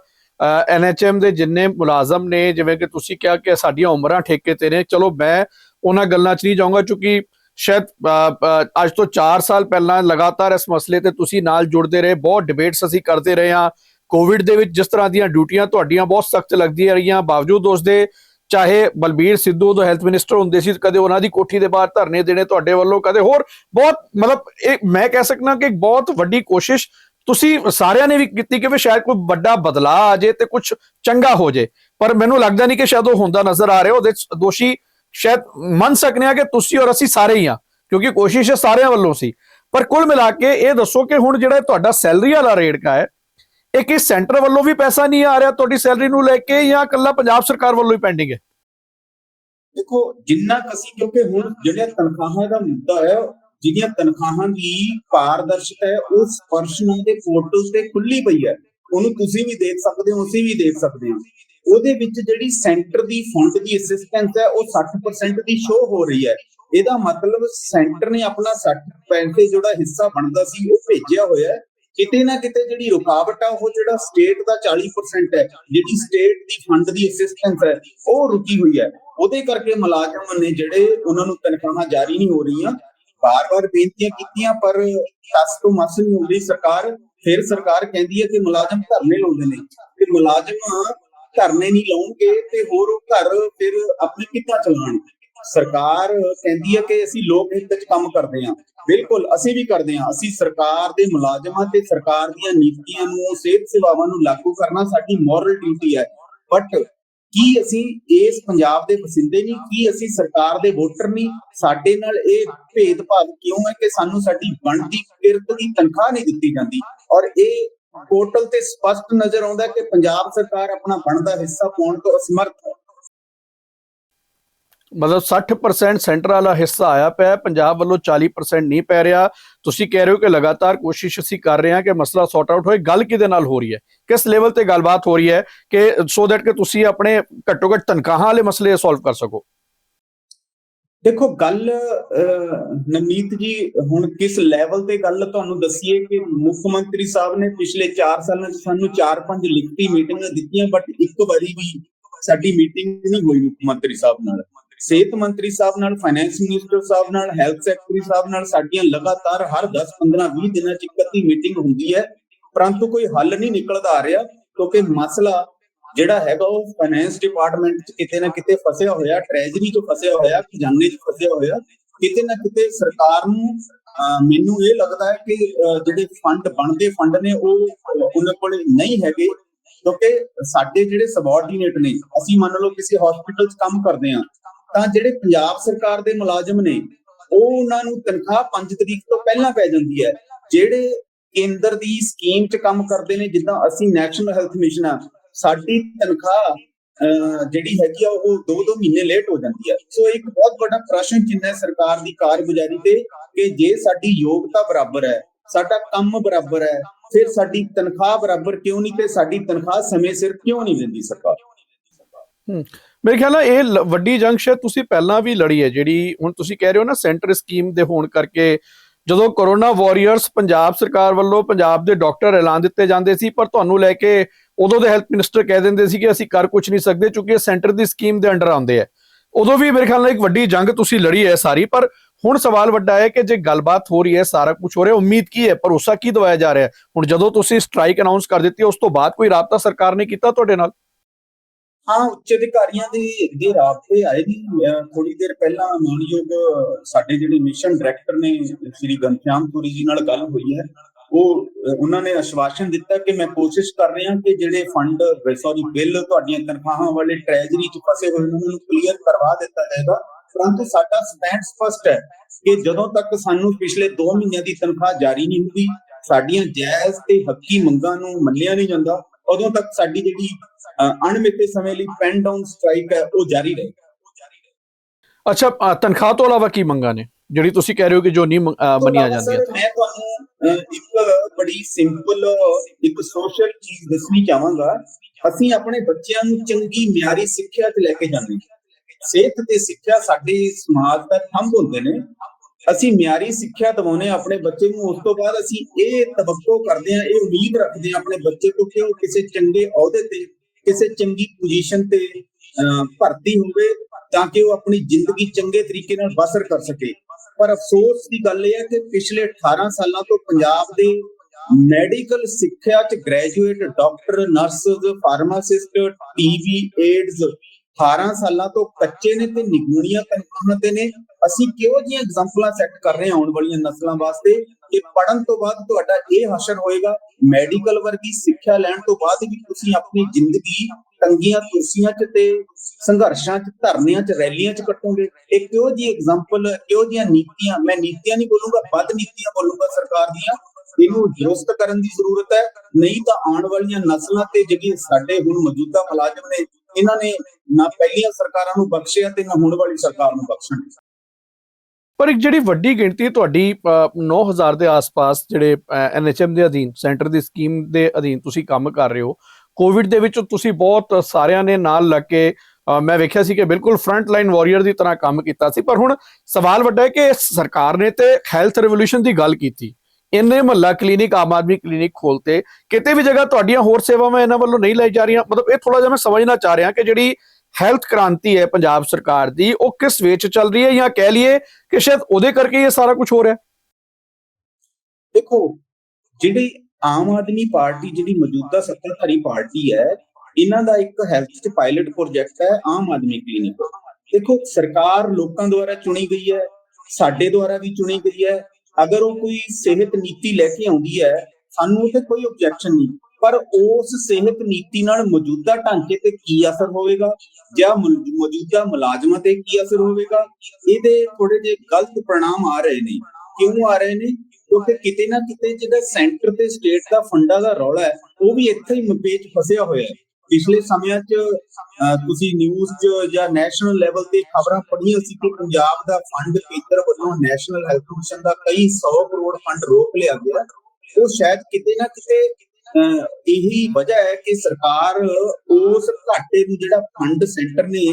ਐਨਐਚਐਮ ਦੇ ਜਿੰਨੇ ਮੁਲਾਜ਼ਮ ਨੇ ਜਿਵੇਂ ਕਿ ਤੁਸੀਂ ਕਿਹਾ ਕਿ ਸਾਡੀਆਂ ਉਮਰਾਂ ਠੇਕੇ ਤੇ ਨੇ ਚਲੋ ਮੈਂ ਉਹਨਾਂ ਗੱਲਾਂ 'ਚ ਨਹੀਂ ਜਾਊਂਗਾ ਕਿਉਂਕਿ ਸ਼ਾਇਦ ਅੱਜ ਤੋਂ 4 ਸਾਲ ਪਹਿਲਾਂ ਲਗਾਤਾਰ ਇਸ ਮਸਲੇ ਤੇ ਤੁਸੀਂ ਨਾਲ ਜੁੜਦੇ ਰਹੇ, ਬਹੁਤ ਡਿਬੇਟਸ ਅਸੀਂ ਕਰਦੇ ਰਹੇ ਹਾਂ। ਕੋਵਿਡ ਦੇ ਵਿੱਚ ਜਿਸ ਤਰ੍ਹਾਂ ਦੀਆਂ ਡਿਊਟੀਆਂ ਤੁਹਾਡੀਆਂ ਬਹੁਤ ਸਖਤ ਲੱਗਦੀਆਂ ਰਹੀਆਂ, ਬਾਵਜੂਦ ਉਸ ਦੇ ਚਾਹੇ ਬਲਬੀਰ ਸਿੱਧੂ ਉਦੋਂ ਹੈਲਥ ਮਿਨਿਸਟਰ ਹੁੰਦੇ ਸੀ, ਕਦੇ ਉਹਨਾਂ ਦੀ ਕੋਠੀ ਦੇ ਬਾਹਰ ਧਰਨੇ ਦੇਣੇ ਤੁਹਾਡੇ ਵੱਲੋਂ, ਕਦੇ ਹੋਰ ਬਹੁਤ, ਮਤਲਬ ਇਹ ਮੈਂ ਕਹਿ ਸਕਦਾ ਕਿ ਬਹੁਤ ਵੱਡੀ ਕੋਸ਼ਿਸ਼ ਤੁਸੀਂ ਸਾਰਿਆਂ ਨੇ ਵੀ ਕੀਤੀ ਕਿ ਵੀ ਸ਼ਾਇਦ ਕੋਈ ਵੱਡਾ ਬਦਲਾਅ ਆ ਜੇ ਤੇ ਕੁਝ ਚੰਗਾ ਹੋ ਜੇ ਪਰ ਮੈਨੂੰ ਲੱਗਦਾ ਨਹੀਂ ਕਿ ਸ਼ਾਇਦ ਉਹ ਹੁੰਦਾ ਨਜ਼ਰ ਆ ਰਿਹਾ, ਉਹਦੇ 'ਚ ਦੋਸ਼ੀ ਸ਼ਾਇਦ ਮੰਨ ਸਕਨੇ ਆ ਕਿ ਤੁਸੀਂ ਔਰ ਅਸੀਂ ਸਾਰੇ ਹੀ ਆ ਕਿਉਂਕਿ ਕੋਸ਼ਿਸ਼ ਸਾਰਿਆਂ ਵੱਲੋਂ ਸੀ। ਪਰ ਕੁੱਲ ਮਿਲਾ ਕੇ ਇਹ ਦੱਸੋ ਕਿ ਹੁਣ ਜਿਹੜਾ ਤੁਹਾਡਾ ਸੈਲਰੀ ਵਾਲਾ ਰੇਟ ਕਾ ਹੈ, ਇਹ ਕਿ ਸੈਂਟਰ ਵੱਲੋਂ ਵੀ ਪੈਸਾ ਨਹੀਂ ਆ ਰਿਹਾ ਤੁਹਾਡੀ ਸੈਲਰੀ ਨੂੰ ਲੈ ਕੇ ਜਾਂ ਇਕੱਲਾ ਪੰਜਾਬ ਸਰਕਾਰ ਵੱਲੋਂ ਹੀ ਪੈਂਡਿੰਗ ਹੈ? ਦੇਖੋ, ਜਿੰਨਾ ਅਸੀਂ, ਕਿਉਂਕਿ ਹੁਣ ਜਿਹੜੀਆਂ ਤਨਖਾਹਾਂ ਦਾ ਮੁੱਦਾ ਹੈ ਜਿਹੜੀਆਂ ਤਨਖਾਹਾਂ ਦੀ ਪਾਰਦਰਸ਼ਤਾ ਹੈ, ਉਹ ਸਪਰਸ਼ਨਾਂ ਦੇ ਪੋਰਟਲ ਤੇ ਖੁੱਲੀ ਪਈ ਹੈ। ਉਹਨੂੰ ਤੁਸੀਂ ਵੀ ਦੇਖ ਸਕਦੇ ਹੋ, ਅਸੀਂ ਵੀ ਦੇਖ ਸਕਦੇ ਹਾਂ। ਉਹਦੇ ਵਿੱਚ ਜਿਹੜੀ ਸੈਂਟਰ ਦੀ ਫੰਡ ਦੀ ਅਸਿਸਟੈਂਸ ਹੈ, ਉਹ 60% ਦੀ ਸ਼ੋ ਹੋ ਰਹੀ ਹੈ। ਇਹਦਾ ਮਤਲਬ ਸੈਂਟਰ ਨੇ ਆਪਣਾ 60 ਪੈਸੇ ਜਿਹੜਾ ਹਿੱਸਾ ਬਣਦਾ ਸੀ, ਉਹ ਭੇਜਿਆ ਹੋਇਆ ਹੈ। ਕਿਤੇ ਨਾ ਕਿਤੇ ਜਿਹੜੀ ਰੁਕਾਵਟ ਆ, ਉਹ ਜਿਹੜਾ ਸਟੇਟ ਦਾ 40% ਹੈ, ਜਿਹੜੀ ਸਟੇਟ ਦੀ ਫੰਡ ਦੀ ਅਸਿਸਟੈਂਸ ਹੈ, ਉਹ ਰੁਕੀ ਹੋਈ ਹੈ। ਉਹਦੇ ਕਰਕੇ ਮੁਲਾਜ਼ਮ ਨੇ ਜਿਹੜੇ ਉਹਨਾਂ ਨੂੰ ਤਨਖਾਹਾਂ ਜਾਰੀ ਨਹੀਂ ਹੋ ਰਹੀਆਂ। ਬਾਰ-ਬਾਰ ਬੇਨਤੀਆਂ ਕੀਤੀਆਂ, ਪਰ ਟਸ ਤੋਂ ਮਸ ਨਹੀਂ ਹੁੰਦੀ। ਸਰਕਾਰ, ਫਿਰ ਸਰਕਾਰ ਕਹਿੰਦੀ ਹੈ ਕਿ ਮੁਲਾਜ਼ਮ ਧਰਨੇ ਲਾਉਂਦੇ ਨੇ। ਤੇ ਮੁਲਾਜ਼ਮ ਧਰਨੇ ਨਹੀਂ ਲਾਉਣਗੇ ਤੇ ਹੋਰ ਉਹ ਘਰ ਫਿਰ ਆਪਣੇ ਕਿੱਦਾਂ ਚਲਾਉਣਗੇ? ਸਰਕਾਰ ਕਹਿੰਦੀ ਹੈ ਕਿ ਅਸੀਂ ਲੋਕ ਹਿੱਤ 'ਚ ਕੰਮ ਕਰਦੇ ਹਾਂ। ਬਿਲਕੁਲ, ਅਸੀਂ ਵੀ ਕਰਦੇ ਹਾਂ। ਅਸੀਂ ਸਰਕਾਰ ਦੇ ਮੁਲਾਜ਼ਮਾਂ ਤੇ ਸਰਕਾਰ ਦੀਆਂ ਨੀਤੀਆਂ ਨੂੰ, ਸਿਹਤ ਸੇਵਾਵਾਂ ਨੂੰ ਲਾਗੂ ਕਰਨਾ ਸਾਡੀ ਮੋਰਲ ਡਿਊਟੀ ਹੈ। ਬਟ ਕੀ ਅਸੀਂ ਇਸ ਪੰਜਾਬ ਦੇ ਵਸਿੰਦੇ ਨਹੀਂ? ਕੀ ਅਸੀਂ ਸਰਕਾਰ ਦੇ ਵੋਟਰ ਨਹੀਂ? ਸਾਡੇ ਨਾਲ ਇਹ ਭੇਦਭਾਵ ਕਿਉਂ ਹੈ ਕਿ ਸਾਨੂੰ ਸਾਡੀ ਬਣਦੀ ਕਿਰਤ ਦੀ ਤਨਖਾਹ ਨਹੀਂ ਦਿੱਤੀ ਜਾਂਦੀ? ਔਰ ਇਹ ਪੋਰਟਲ ਤੇ ਸਪਸ਼ਟ ਨਜ਼ਰ ਆਉਂਦਾ ਕਿ ਪੰਜਾਬ ਸਰਕਾਰ ਆਪਣਾ ਬਣਦਾ ਹਿੱਸਾ ਪਾਉਣ ਤੋਂ ਅਸਮਰਥ ਹੈ। ਮਤਲਬ 60% ਸੈਂਟਰ ਵਾਲਾ ਹਿੱਸਾ ਆਇਆ ਪਿਆ ਪੰਜਾਬ ਵੱਲੋਂ 40% ਨਹੀਂ ਪੈ ਰਿਹਾ। ਤੁਸੀਂ ਕਹਿ ਰਹੇ ਹੋ ਕਿ ਲਗਾਤਾਰ ਕੋਸ਼ਿਸ਼ ਅਸੀਂ ਕਰ ਰਹੇ ਹਾਂ ਕਿ ਮਸਲਾ ਸੌਟ ਆਊਟ ਹੋਏ, ਗੱਲ ਕਿਹਦੇ ਨਾਲ ਹੋ ਰਹੀ ਹੈ? ਕਿਸ ਲੈਵਲ ਤੇ ਗੱਲਬਾਤ ਹੋ ਰਹੀ ਹੈ ਕਿ ਸੋ ਦੈਟ ਕਿ ਤੁਸੀਂ ਆਪਣੇ ਘੱਟੋ ਘੱਟ ਤਨਖਾਹਾਂ ਵਾਲੇ ਮਸਲੇ ਸੋਲਵ ਕਰ ਸਕੋ? ਦੇਖੋ ਗੱਲ ਅਹ, ਨਵਨੀਤ ਜੀ ਹੁਣ ਕਿਸ ਲੈਵਲ ਤੇ ਗੱਲ ਤੁਹਾਨੂੰ ਦੱਸੀਏ ਕਿ ਮੁੱਖ ਮੰਤਰੀ ਸਾਹਿਬ ਨੇ ਪਿਛਲੇ 4 ਸਾਲਾਂ 'ਚ ਸਾਨੂੰ 4-5 ਲਿਖਤੀ ਮੀਟਿੰਗਾਂ ਦਿੱਤੀਆਂ ਬਟ ਇੱਕ ਵਾਰੀ ਵੀ ਸਾਡੀ ਮੀਟਿੰਗ ਨਹੀਂ ਹੋਈ ਮੁੱਖ ਮੰਤਰੀ ਸਾਹਿਬ ਨਾਲ। ਸਿਹਤ ਮੰਤਰੀ ਸਾਹਿਬ ਨਾਲ ਫਾਈਨੈਂਸ ਮਿਨਿਸਟਰ ਸਾਹਿਬ ਨਾਲ ਹੈਲਥ ਸੈਕਟਰੀ ਸਾਹਿਬ ਨਾਲ ਸਾਡੀਆਂ ਲਗਾਤਾਰ ਹਰ 10 15 20 ਦਿਨਾਂ 'ਚ ਇੱਕ ਅੱਧੀ ਮੀਟਿੰਗ ਹੁੰਦੀ ਹੈ। ਪਰੰਤੂ ਕੋਈ ਹੱਲ ਨਹੀਂ ਨਿਕਲਦਾ ਆ ਰਿਹਾ ਕਿਉਂਕਿ ਮਸਲਾ ਜਿਹੜਾ ਹੈਗਾ ਉਹ ਫਾਈਨੈਂਸ ਡਿਪਾਰਟਮੈਂਟ 'ਚ ਕਿਤੇ ਨਾ ਕਿਤੇ ਫਸਿਆ ਹੋਇਆ ਟ੍ਰੈਜਰੀ 'ਚ ਫਸਿਆ ਹੋਇਆ, ਖਜ਼ਾਨੇ 'ਚ ਫਸਿਆ ਹੋਇਆ, ਕਿਤੇ ਨਾ ਕਿਤੇ ਸਰਕਾਰ ਨੂੰ ਮੈਨੂੰ ਇਹ ਲੱਗਦਾ ਹੈ ਕਿ ਜਿਹੜੇ ਫੰਡ ਬਣਦੇ ਫੰਡ ਨੇ ਉਹ ਉਹਨਾਂ ਕੋਲ ਨਹੀਂ ਹੈਗੇ, ਕਿਉਂਕਿ ਸਾਡੇ ਜਿਹੜੇ ਸਬਆਰਡੀਨੇਟ ਨੇ, ਅਸੀਂ ਮੰਨ ਲਓ ਕਿਸੇ ਹਸਪੀਟਲ 'ਚ ਕੰਮ ਕਰਦੇ ਹਾਂ, ਤਾਂ ਜਿਹੜੇ ਪੰਜਾਬ ਸਰਕਾਰ ਦੇ ਮੁਲਾਜ਼ਮ ਨੇ, ਉਹ ਉਹਨਾਂ ਨੂੰ ਤਨਖਾਹ 5 ਤਰੀਕ ਤੋਂ ਪਹਿਲਾਂ ਪੈ ਜਾਂਦੀ ਹੈ। ਜਿਹੜੇ ਕੇਂਦਰ ਦੀ ਸਕੀਮ 'ਚ ਕੰਮ ਕਰਦੇ ਨੇ, ਜਿੱਦਾਂ ਅਸੀਂ ਨੈਸ਼ਨਲ ਹੈਲਥ ਮਿਸ਼ਨ ਆ ਸਾਡੀ ਤਨਖਾਹ ਜਿਹੜੀ ਹੈਗੀ ਆ, ਉਹ 2-2 ਮਹੀਨੇ ਲੇਟ ਹੋ ਜਾਂਦੀ ਹੈ ਸੋ ਇੱਕ ਬਹੁਤ ਵੱਡਾ ਪ੍ਰਸ਼ਨ ਚਿੰਨ੍ਹ ਹੈ ਸਰਕਾਰ ਦੀ ਕਾਰਗੁਜ਼ਾਰੀ ਤੇ ਕਿ ਜੇ ਸਾਡੀ ਯੋਗਤਾ ਬਰਾਬਰ ਹੈ, ਸਾਡਾ ਕੰਮ ਬਰਾਬਰ ਹੈ, ਫਿਰ ਸਾਡੀ ਤਨਖਾਹ ਬਰਾਬਰ ਕਿਉਂ ਨਹੀਂ ਤੇ ਸਾਡੀ ਤਨਖਾਹ ਸਮੇਂ ਸਿਰ ਕਿਉਂ ਨਹੀਂ ਦਿੰਦੀ ਸਰਕਾਰ? ਮੇਰੇ ਖਿਆਲ ਨਾਲ ਇਹ ਵੱਡੀ ਜੰਗ ਸ਼ਾਇਦ ਤੁਸੀਂ ਪਹਿਲਾਂ ਵੀ ਲੜੀ ਹੈ, ਜਿਹੜੀ ਹੁਣ ਤੁਸੀਂ ਕਹਿ ਰਹੇ ਹੋ ਨਾ ਸੈਂਟਰ ਸਕੀਮ ਦੇ ਹੋਣ ਕਰਕੇ ਜਦੋਂ ਕੋਰੋਨਾ ਵਾਰੀਅਰਸ ਪੰਜਾਬ ਸਰਕਾਰ ਵੱਲੋਂ ਪੰਜਾਬ ਦੇ ਡਾਕਟਰ ਐਲਾਨ ਦਿੱਤੇ ਜਾਂਦੇ ਸੀ, ਪਰ ਤੁਹਾਨੂੰ ਲੈ ਕੇ ਉਦੋਂ ਦੇ ਹੈਲਥ ਮਿਨਿਸਟਰ ਕਹਿ ਦਿੰਦੇ ਸੀ ਕਿ ਅਸੀਂ ਕਰ ਕੁਝ ਨਹੀਂ ਸਕਦੇ ਕਿਉਂਕਿ ਇਹ ਸੈਂਟਰ ਦੀ ਸਕੀਮ ਦੇ ਅੰਡਰ ਆਉਂਦੇ ਆ। ਉਦੋਂ ਵੀ ਮੇਰੇ ਖਿਆਲ ਨਾਲ ਇੱਕ ਵੱਡੀ ਜੰਗ ਤੁਸੀਂ ਲੜੀ ਹੈ ਸਾਰੀ, ਪਰ ਹੁਣ ਸਵਾਲ ਵੱਡਾ ਹੈ ਕਿ ਜੇ ਗੱਲਬਾਤ ਹੋ ਰਹੀ ਹੈ, ਸਾਰਾ ਕੁਝ ਹੋ ਰਿਹਾ, ਉਮੀਦ ਕੀ ਹੈ, ਭਰੋਸਾ ਕੀ ਦਵਾਇਆ ਜਾ ਰਿਹਾ ਹੁਣ ਜਦੋਂ ਤੁਸੀਂ ਸਟ੍ਰਾਈਕ ਅਨਾਉਂਸ ਕਰ ਦਿੱਤੀ, ਉਸ ਤੋਂ ਬਾਅਦ ਕੋਈ ਰਾਬਤਾ ਸਰਕਾਰ ਨੇ ਕੀਤਾ ਤੁਹਾਡੇ ਨਾਲ? ਹਾਂ, ਉੱਚ ਅਧਿਕਾਰੀਆਂ ਦੇ ਦੇ ਰਾਬਤੇ ਆਏ ਨੇ ਥੋੜੀ ਦੇਰ ਪਹਿਲਾਂ ਮਾਨਯੋਗ ਸਾਡੇ ਜਿਹੜੇ ਮਿਸ਼ਨ ਡਾਇਰੈਕਟਰ ਨੇ, ਸ੍ਰੀ ਗਨਸ਼ਿਆਮ ਪੁਰੀ ਜੀ ਨਾਲ ਗੱਲ ਹੋਈ ਹੈ। ਉਹ ਉਹਨਾਂ ਨੇ ਆਸ਼ਵਾਸਨ ਦਿੱਤਾ ਕਿ ਮੈਂ ਕੋਸ਼ਿਸ਼ ਕਰ ਰਿਹਾ ਕਿ ਜਿਹੜੇ ਫੰਡ ਸੌਰੀ ਬਿੱਲ ਤੁਹਾਡੀਆਂ ਤਨਖਾਹਾਂ ਵਾਲੇ ਟ੍ਰੈਜਰੀ ਚ ਫਸੇ ਹੋਏ ਉਹਨਾਂ ਨੂੰ ਕਲੀਅਰ ਕਰਵਾ ਦਿੱਤਾ ਜਾਏਗਾ। ਪਰੰਤੂ ਸਾਡਾ ਸਟੈਂਡ ਸਪਸ਼ਟ ਹੈ ਕਿ ਜਦੋਂ ਤੱਕ ਸਾਨੂੰ ਪਿਛਲੇ 2 ਮਹੀਨਿਆਂ ਦੀ ਤਨਖਾਹ ਜਾਰੀ ਨਹੀਂ ਹੁੰਦੀ, ਸਾਡੀਆਂ ਜਾਇਜ਼ ਤੇ ਹੱਕੀ ਮੰਗਾਂ ਨੂੰ ਮੰਨਿਆ ਨਹੀਂ ਜਾਂਦਾ ਉਦੋਂ ਤੱਕ ਸਾਡੀ ਜਿਹੜੀ ਅਣਮਿੱਥੇ ਸਮੇਂ ਲਈ ਪੈਨ ਡਾਊਨ ਸਟ੍ਰਾਈਕ ਹੈ ਉਹ ਜਾਰੀ ਰਹੇਗਾ। ਅੱਛਾ ਤਨਖਾਹ ਤੋਂ ਇਲਾਵਾ ਕੀ ਮੰਗਾਂ ਨੇ? ਜਿਹੜੀ ਤੁਸੀਂ ਕਹਿ ਰਹੇ ਹੋ ਕਿ ਜੋ ਨਹੀਂ ਮੰਨੀਆਂ ਜਾਂਦੀਆਂ। ਮੈਂ ਤੁਹਾਨੂੰ ਇੱਕ ਬੜੀ ਸਿੰਪਲ ਇੱਕ ਸੋਸ਼ਲ ਚੀਜ਼ ਦੱਸਣੀ ਚਾਹਾਂਗਾ। ਅਸੀਂ ਆਪਣੇ ਬੱਚਿਆਂ ਨੂੰ ਚੰਗੀ ਮਿਆਰੀ ਸਿੱਖਿਆ ਤੇ ਲੈ ਕੇ ਜਾਂਦੇ ਹਾਂ। ਸਿਹਤ ਤੇ ਸਿੱਖਿਆ ਸਾਡੇ ਸਮਾਜ ਦਾ ਥੰਬ ਹੁੰਦੇ ਨੇ। ਅਸੀਂ ਮਿਆਰੀ ਸਿੱਖਿਆ ਦਿਵਾਉਂਦੇ ਆਪਣੇ ਬੱਚੇ ਨੂੰ, ਉਸ ਤੋਂ ਬਾਅਦ ਅਸੀਂ ਇਹ ਤਵੱਕੋ ਕਰਦੇ ਹਾਂ, ਇਹ ਉਮੀਦ ਰੱਖਦੇ ਹਾਂ ਆਪਣੇ ਬੱਚੇ ਤੋਂ ਕਿ ਉਹ ਕਿਸੇ ਚੰਗੇ ਅਹੁਦੇ ਤੇ, ਕਿਸੇ ਚੰਗੀ ਪੋਜੀਸ਼ਨ ਤੇ ਭਰਤੀ ਹੋਵੇ ਤਾਂ ਕਿ ਉਹ ਆਪਣੀ ਜ਼ਿੰਦਗੀ ਚੰਗੇ ਤਰੀਕੇ ਨਾਲ ਬਸਰ ਕਰ ਸਕੇ। ਪਰ ਅਫਸੋਸ ਦੀ ਗੱਲ ਇਹ ਹੈ ਕਿ ਪਿਛਲੇ 18 ਸਾਲਾਂ ਤੋਂ ਪੰਜਾਬ ਦੇ ਮੈਡੀਕਲ ਸਿੱਖਿਆ ਚ graduate doctor nurses pharmacist TV aids 18 ਸਾਲਾਂ ਤੋਂ ਕੱਚੇ ਨੇ ਤੇ ਨਿਗੂਣੀਆਂ ਤਨਖਾਹਾਂ ਤੇ ਨੇ। ਅਸੀਂ ਕਿਹੋ ਜਿਹੀਆਂ ਐਗਜ਼ਾਮਪਲਾਂ ਸੈੱਟ ਕਰ ਰਹੇ ਹਾਂ ਆਉਣ ਵਾਲੀਆਂ ਨਸਲਾਂ ਵਾਸਤੇ? ਕਿ ਪੜਨ ਤੋਂ ਬਾਅਦ ਤੁਹਾਡਾ ਇਹ ਹਸ਼ਰ ਹੋਏਗਾ। ਮੈਡੀਕਲ ਵਰਗੀ ਸਿੱਖਿਆ ਲੈਣ ਤੋਂ ਬਾਅਦ ਵੀ ਤੁਸੀਂ ਆਪਣੀ ਜ਼ਿੰਦਗੀ ਤੰਗੀਆਂ ਕੁਰਸੀਆਂ 'ਚ ਤੇ ਸੰਘਰਸ਼ਾਂ 'ਚ, ਧਰਨਿਆਂ 'ਚ, ਰੈਲੀਆਂ 'ਚ ਕੱਟੋਗੇ। ਇਹ ਕਿਹੋ ਜਿਹੀ ਐਗਜ਼ਾਮਪਲ ਕਿਹੋ ਜਿਹੀਆਂ ਨੀਤੀਆਂ? ਮੈਂ ਨੀਤੀਆਂ ਨਹੀਂ ਬੋਲੂੰਗਾ ਬਦ ਨੀਤੀਆਂ ਬੋਲੂੰਗਾ ਸਰਕਾਰ ਦੀਆਂ। ਇਹਨੂੰ ਦਰੁਸਤ ਕਰਨ ਦੀ ਜ਼ਰੂਰਤ ਹੈ। ਨਹੀਂ ਤਾਂ ਆਉਣ ਵਾਲੀਆਂ ਨਸਲਾਂ ਤੇ ਜਿਹੜੀ ਸਾਡੇ ਹੁਣ ਮੌਜੂਦਾ ਮੁਲਾਜ਼ਮ ਨੇ ਇਹਨਾਂ ਨੇ ਨਾ ਪਹਿਲੀਆਂ ਸਰਕਾਰਾਂ ਨੂੰ ਬਖਸ਼ਿਆ ਤੇ ਨਾ ਹੁਣ ਵਾਲੀ ਸਰਕਾਰ ਨੂੰ ਬਖਸ਼ਣ ਪਰ ਇੱਕ ਜਿਹੜੀ ਵੱਡੀ ਗਿਣਤੀ ਤੁਹਾਡੀ 9000 ਦੇ ਆਸ-ਪਾਸ ਜਿਹੜੇ ਐਨਐਚਐਮ ਦੇ ਅਧੀਨ, ਸੈਂਟਰ ਦੀ ਸਕੀਮ ਦੇ ਅਧੀਨ ਤੁਸੀਂ ਕੰਮ ਕਰ ਰਹੇ ਹੋ ਕੋਵਿਡ ਦੇ ਵਿੱਚ ਤੁਸੀਂ ਬਹੁਤ ਸਾਰਿਆਂ ਨੇ ਨਾਲ ਲੱਗ ਕੇ ਮੈਂ ਵੇਖਿਆ ਸੀ ਕਿ ਬਿਲਕੁਲ ਫਰੰਟ ਲਾਈਨ ਵਾਰੀਅਰ ਦੀ ਤਰ੍ਹਾਂ ਕੰਮ ਕੀਤਾ ਸੀ, ਪਰ ਹੁਣ ਸਵਾਲ ਵੱਡਾ ਹੈ ਕਿ ਸਰਕਾਰ ਨੇ ਤੇ ਹੈਲਥ ਰਿਵੋਲੂਸ਼ਨ ਦੀ ਗੱਲ ਕੀਤੀ। ਇੰਨੇ ਮਹੱਲਾ ਕਲੀਨਿਕ, ਆਮ ਆਦਮੀ ਕਲੀਨਿਕ ਖੋਲਤੇ, ਕਿਤੇ ਵੀ ਜਗ੍ਹਾ ਤੁਹਾਡੀਆਂ ਹੋਰ ਸੇਵਾਵਾਂ ਇਹਨਾਂ ਵੱਲੋਂ ਨਹੀਂ ਲਈ ਜਾ ਰਹੀਆਂ। ਮਤਲਬ ਇਹ ਥੋੜਾ ਜਿਹਾ ਮੈਂ ਸਮਝਣਾ ਚਾਹ ਰਿਹਾ ਕਿ ਜਿਹੜੀ ਹੈਲਥ ਕ੍ਰਾਂਤੀ ਹੈ ਪੰਜਾਬ ਸਰਕਾਰ ਦੀ, ਉਹ ਕਿਸ ਵੇ ਚੱਲ ਰਹੀ ਹੈ ਜਾਂ ਕਹਿ ਲਈਏ ਕਿ ਸ਼ਾਇਦ ਉਹਦੇ ਕਰਕੇ ਇਹ ਸਾਰਾ ਕੁਝ ਹੋ ਰਿਹਾ? ਦੇਖੋ, ਜਿਹੜੀ ਆਮ ਆਦਮੀ ਪਾਰਟੀ, ਜਿਹੜੀ ਮੌਜੂਦਾ ਸੱਤਾਧਾਰੀ ਪਾਰਟੀ ਹੈ, ਇਹਨਾਂ ਦਾ ਇੱਕ ਹੈਲਥ ਚ ਪਾਇਲਟ ਪ੍ਰੋਜੈਕਟ ਹੈ, ਆਮ ਆਦਮੀ ਕਲੀਨਿਕ। ਦੇਖੋ, ਸਰਕਾਰ ਲੋਕਾਂ ਦੁਆਰਾ ਚੁਣੀ ਗਈ ਹੈ, ਸਾਡੇ ਦੁਆਰਾ ਵੀ ਚੁਣੀ ਗਈ ਹੈ ਅਗਰ ਉਹ ਕੋਈ ਸਿਹਤ ਨੀਤੀ ਲੈ ਕੇ ਆਉਂਦੀ ਹੈ, ਸਾਨੂੰ ਉਹ ਕੋਈ ਆਬਜੈਕਸ਼ਨ ਨਹੀਂ। ਪਰ ਉਸ ਸਿਹਤ ਨੀਤੀ ਨਾਲ ਮੌਜੂਦਾ ਢਾਂਚੇ ਤੇ ਕੀ ਅਸਰ ਹੋਵੇਗਾ? ਜਾਂ ਮੌਜੂਦਾ ਮੁਲਾਜ਼ਮਾਂ ਤੇ ਕੀ ਅਸਰ ਹੋਵੇਗਾ? ਇਹਦੇ ਥੋੜੇ ਜਿਹੇ ਗਲਤ ਪ੍ਰਣਾਮ ਆ ਰਹੇ ਨੇ। ਕਿਉਂ ਆ ਰਹੇ ਨੇ? ਕਿਉਂਕਿ ਕਿਤੇ ਨਾ ਕਿਤੇ ਜਿਹੜਾ ਸੈਂਟਰ ਤੇ ਸਟੇਟ ਦਾ ਫੰਡਾਂ ਦਾ ਰੌਲਾ ਹੈ, ਉਹ ਵੀ ਇੱਥੇ ਹੀ ਮਪੇਚ ਫਸਿਆ ਹੋਇਆ ਹੈ। ਪਿਛਲੇ ਸਮਿਆਂ 'ਚ ਤੁਸੀਂ ਨਿਊਜ਼ 'ਚ ਜਾਂ ਨੈਸ਼ਨਲ ਲੈਵਲ ਤੇ ਖਬਰਾਂ ਪੜ੍ਹੀਆਂ ਸੀ ਕਿ ਪੰਜਾਬ ਦਾ ਫੰਡ ਕੇਂਦਰ ਵੱਲੋਂ ਨੈਸ਼ਨਲ ਹੈਲਥ ਮਿਸ਼ਨ ਦਾ ਕਈ 100 ਕਰੋੜ ਫੰਡ ਰੋਕ ਲਿਆ ਗਿਆ। ਉਹ ਸ਼ਾਇਦ ਕਿਤੇ ਨਾ ਕਿਤੇ ਇਹੀ ਵਜ੍ਹਾ ਹੈ ਕਿ ਸਰਕਾਰ ਉਸ ਘਾਟੇ ਨੂੰ ਜਿਹੜਾ ਫੰਡ ਸੈਂਟਰ ਨੇ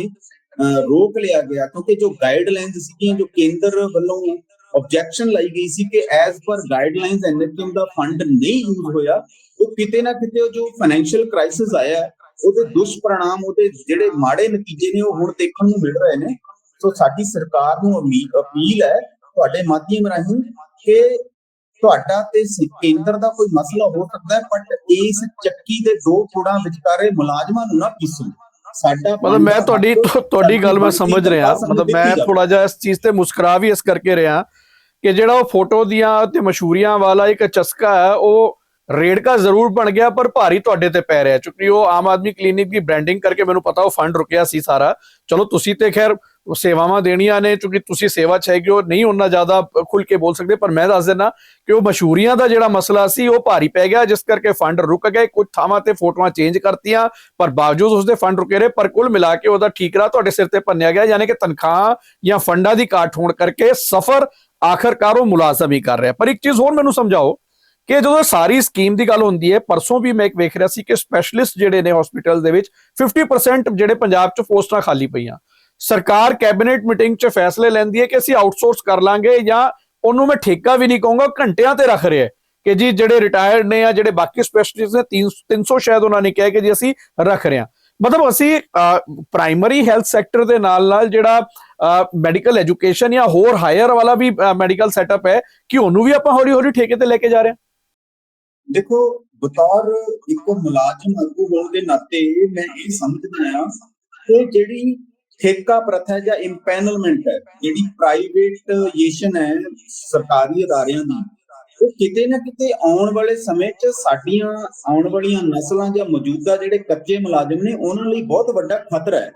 ਰੋਕ ਲਿਆ ਗਿਆ। ਕਿਉਂਕਿ ਜੋ ਗਾਈਡਲਾਈਨਸ ਸੀਗੀਆਂ, ਜੋ ਕੇਂਦਰ ਵੱਲੋਂ ਆਬਜੈਕਸ਼ਨ ਲਾਈ ਗਈ ਸੀ ਕਿ ਐਜ਼ ਪਰ ਗਾਈਡਲਾਈਨਸ ਐਨਐਚਐਮ ਦਾ ਫੰਡ ਨਹੀਂ ਯੂਜ਼ ਹੋਇਆ, ਉਹ ਕਿਤੇ ਨਾ ਕਿਤੇ ਜੋ ਫਾਈਨੈਂਸ਼ੀਅਲ ਕ੍ਰਾਈਸਿਸ ਆਇਆ ਉਹਦੇ ਦੁਸ਼ਪਰਿਣਾਮ ਉਹਦੇ ਜਿਹੜੇ ਮਾੜੇ ਨਤੀਜੇ ਨੇ ਉਹ ਹੁਣ ਦੇਖਣ ਨੂੰ ਮਿਲ ਰਹੇ ਨੇ। ਸੋ ਸਾਡੀ ਸਰਕਾਰ ਨੂੰ ਅਪੀਲ ਹੈ ਤੁਹਾਡੇ ਮਾਧਿਅਮ ਰਾਹੀਂ ਕਿ ਤੁਹਾਡਾ ਤੇ ਕੇਂਦਰ ਦਾ ਕੋਈ ਮਸਲਾ ਹੋ ਸਕਦਾ ਹੈ ਬਟ ਇਸ ਚੱਕੀ ਦੇ ਦੋ ਥੋੜਾਂ ਵਿਚਕਾਰੇ ਮੁਲਾਜ਼ਮਾਂ ਨੂੰ ਨਾ ਪੀਸੋ। ਸਾਡਾ ਮਤਲਬ ਮੈਂ ਤੁਹਾਡੀ ਤੁਹਾਡੀ ਗੱਲ ਮੈਂ ਸਮਝ ਰਿਹਾ। ਮਤਲਬ ਮੈਂ ਥੋੜਾ ਜਿਹਾ ਇਸ ਚੀਜ਼ ਤੇ ਮੁਸਕਰਾ ਵੀ ਇਸ ਕਰਕੇ ਰਿਹਾ ਕਿ ਜਿਹੜਾ ਉਹ ਫੋਟੋ ਦੀਆਂ ਤੇ ਮਸ਼ਹੂਰੀਆਂ ਵਾਲਾ ਇੱਕ ਚਸਕਾ ਹੈ ਉਹ ਰੇੜਕਾ ਜ਼ਰੂਰ ਬਣ ਗਿਆ, ਪਰ ਭਾਰੀ ਤੁਹਾਡੇ ਤੇ ਪੈ ਰਿਹਾ। ਕਿਉਂਕਿ ਉਹ ਆਮ ਆਦਮੀ ਕਲੀਨਿਕ ਦੀ ਬ੍ਰਾਂਡਿੰਗ ਕਰਕੇ ਮੈਨੂੰ ਪਤਾ, ਉਹ ਫੰਡ ਰੁਕਿਆ ਸੀ ਸਾਰਾ। ਚਲੋ, ਤੁਸੀਂ ਤੇ ਖੈਰ ਸੇਵਾਵਾਂ ਦੇਣੀਆਂ ਨੇ, ਕਿਉਂਕਿ ਤੁਸੀਂ ਸੇਵਾ ਚ ਹੈਗੇ ਹੋ, ਨਹੀਂ ਉਹਨਾਂ ਜ਼ਿਆਦਾ ਖੁੱਲ ਕੇ ਬੋਲ ਸਕਦੇ, ਪਰ ਮੈਂ ਦੱਸ ਦਿੰਦਾ ਕਿ ਉਹ ਮਸ਼ਹੂਰੀਆਂ ਦਾ ਜਿਹੜਾ ਮਸਲਾ ਸੀ, ਉਹ ਭਾਰੀ ਪੈ ਗਿਆ, ਜਿਸ ਕਰਕੇ ਫੰਡ ਰੁਕ ਗਏ। ਕੁਝ ਥਾਵਾਂ ਤੇ ਫੋਟੋਆਂ ਚੇਂਜ ਕਰਤੀਆਂ, ਪਰ ਬਾਵਜੂਦ ਉਸਦੇ ਫੰਡ ਰੁਕੇ ਰਹੇ, ਪਰ ਕੁੱਲ ਮਿਲਾ ਕੇ ਉਹਦਾ ਠੀਕਰਾ ਤੁਹਾਡੇ ਸਿਰ ਤੇ ਭੰਨਿਆ ਗਿਆ, ਯਾਨੀ ਕਿ ਤਨਖਾਹ ਜਾਂ ਫੰਡਾਂ ਦੀ ਕਾਟ ਹੋਣ ਕਰਕੇ ਸਫਰ ਆਖਰਕਾਰ ਉਹ ਮੁਲਾਜ਼ਮ ਹੀ ਕਰ ਰਿਹਾ। ਪਰ ਇੱਕ ਚੀਜ਼ ਹੋਰ ਮੈਨੂੰ ਸਮਝਾਓ ਕਿ ਜਦੋਂ ਸਾਰੀ ਸਕੀਮ ਦੀ ਗੱਲ ਹੁੰਦੀ ਹੈ, ਪਰਸੋਂ ਵੀ ਮੈਂ ਇੱਕ ਵੇਖ ਰਿਹਾ ਸੀ ਕਿ ਸਪੈਸ਼ਲਿਸਟ ਜਿਹੜੇ ਨੇ ਹਸਪੀਟਲ ਦੇ ਵਿੱਚ 50% ਜਿਹੜੇ ਪੰਜਾਬ 'ਚ ਪੋਸਟਾਂ ਖਾਲੀ ਪਈਆਂ। ਸਰਕਾਰ ਕੈਬਨਿਟ ਮੀਟਿੰਗ 'ਚ ਫੈਸਲੇ ਲੈਂਦੀ ਹੈ ਕਿ ਅਸੀਂ ਆਊਟਸੋਰਸ ਕਰ ਲਾਂਗੇ ਜਾਂ ਉਹਨੂੰ ਮੈਂ ਠੇਕਾ ਵੀ ਨਹੀਂ ਕਹੂੰਗਾ ਘੰਟਿਆਂ ਤੇ ਰੱਖ ਰਿਹਾ ਕਿ ਜੀ ਜਿਹੜੇ ਰਿਟਾਇਰਡ ਨੇ ਜਾਂ ਜਿਹੜੇ ਬਾਕੀ ਸਪੈਸ਼ਲਿਸਟ ਨੇ 300 300 ਸ਼ਾਇਦ ਉਹਨਾਂ ਨੇ ਕਿਹਾ ਕਿ ਜੀ ਅਸੀਂ ਰੱਖ ਰਹੇ ਹਾਂ। ਮਤਲਬ ਅਸੀਂ ਪ੍ਰਾਇਮਰੀ ਹੈਲਥ ਸੈਕਟਰ ਦੇ ਨਾਲ ਨਾਲ ਜਿਹੜਾ ਮੈਡੀਕਲ ਐਜੂਕੇਸ਼ਨ ਜਾਂ ਹੋਰ ਹਾਇਰ ਵਾਲਾ ਵੀ ਮੈਡੀਕਲ ਸੈਟਅਪ ਹੈ ਕਿ ਉਹਨੂੰ ਵੀ ਆਪਾਂ ਹੌਲੀ ਹੌਲੀ ਠੇਕੇ ਤੇ ਲੈ ਕੇ ਜਾ ਰਹੇ ਹਾਂ। ਦੇਖੋ ਬਤੌਰ ਇੱਕ ਮੁਲਾਜ਼ਮ ਆਗੂ ਹੋਣ ਦੇ ਨਾਤੇ ਮੈਂ ਇਹ ਸਮਝਦਾ ਹਾਂ ਕਿ ਜਿਹੜੀ ਠੇਕਾ ਪ੍ਰਥਾ ਜਾਂ ਇੰਪੈਨਲਮੈਂਟ ਹੈ, ਜਿਹੜੀ ਪ੍ਰਾਈਵੇਟਾਈਜੇਸ਼ਨ ਹੈ ਸਰਕਾਰੀ ਅਦਾਰਿਆਂ ਦੀ, ਉਹ ਕਿਤੇ ਨਾ ਕਿਤੇ ਆਉਣ ਵਾਲੇ ਸਮੇਂ 'ਚ ਸਾਡੀਆਂ ਆਉਣ ਵਾਲੀਆਂ ਨਸਲਾਂ ਜਾਂ ਮੌਜੂਦਾ ਜਿਹੜੇ ਕੱਚੇ ਮੁਲਾਜ਼ਮ ਨੇ, ਉਹਨਾਂ ਲਈ ਬਹੁਤ ਵੱਡਾ ਖਤਰਾ ਹੈ।